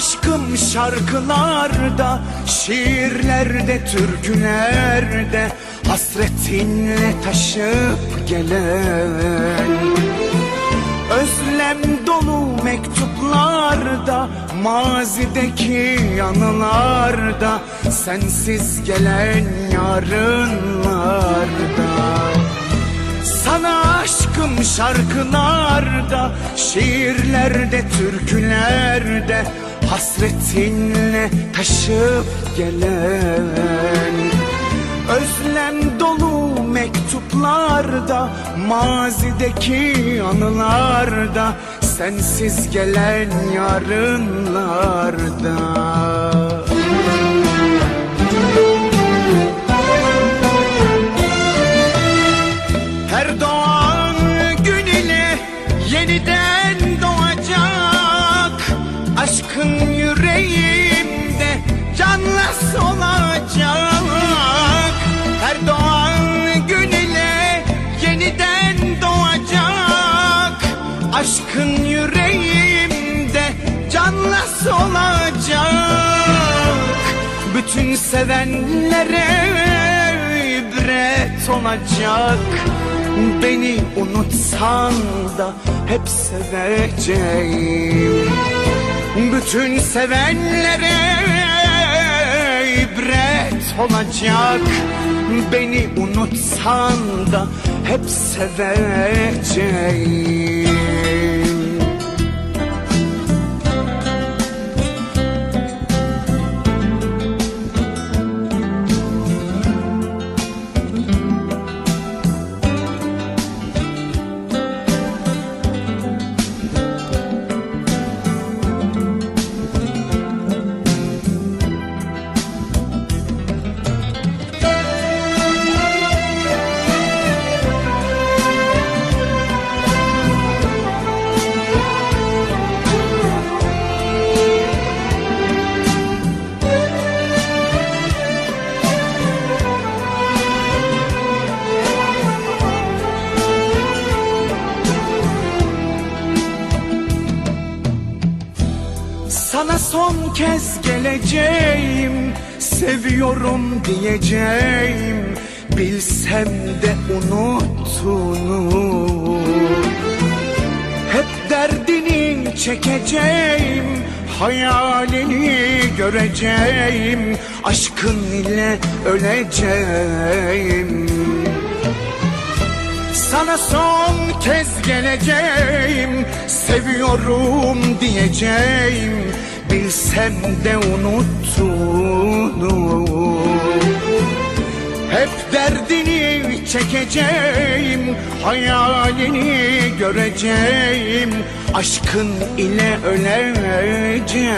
aşkım şarkılarda Şiirlerde, türkülerde Hasretinle taşıp gelen Özlem dolu mektuplarda Mazideki yanılarda Sensiz gelen yarınlarda. Sana aşkım şarkılarda, şiirlerde, türkülerde Hasretinle taşıp gelen Özlem dolu mektuplarda, mazideki anılarda Sensiz gelen yarınlarda Aşkın yüreğimde canlas olacak Her doğan gün ile yeniden doğacak. Aşkın yüreğimde canlas olacak Bütün sevenlere ibret olacak. Beni unutsan da hep seveceğim Bütün sevenlere ibret olacak. Beni unutsan da hep seveceğim Sana son kez geleceğim Seviyorum diyeceğim. Bilsem de unuttuğunu Hep derdini çekeceğim Hayalini göreceğim. Aşkın ile öleceğim. Sana son kez geleceğim Seviyorum diyeceğim Bilsem de unuttuğunu Hep derdini çekeceğim Hayalini göreceğim Aşkın ile öleceğim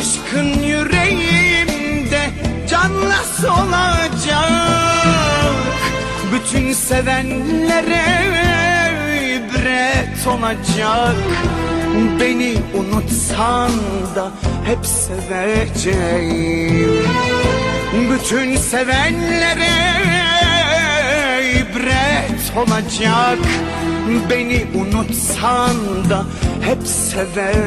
Aşkın yüreğimde canlas olacak Bütün sevenlere ibret olacak. Beni unutsan da hep seveceğim. Bütün sevenlere ibret olacak. Beni unutsan da hep seveceğim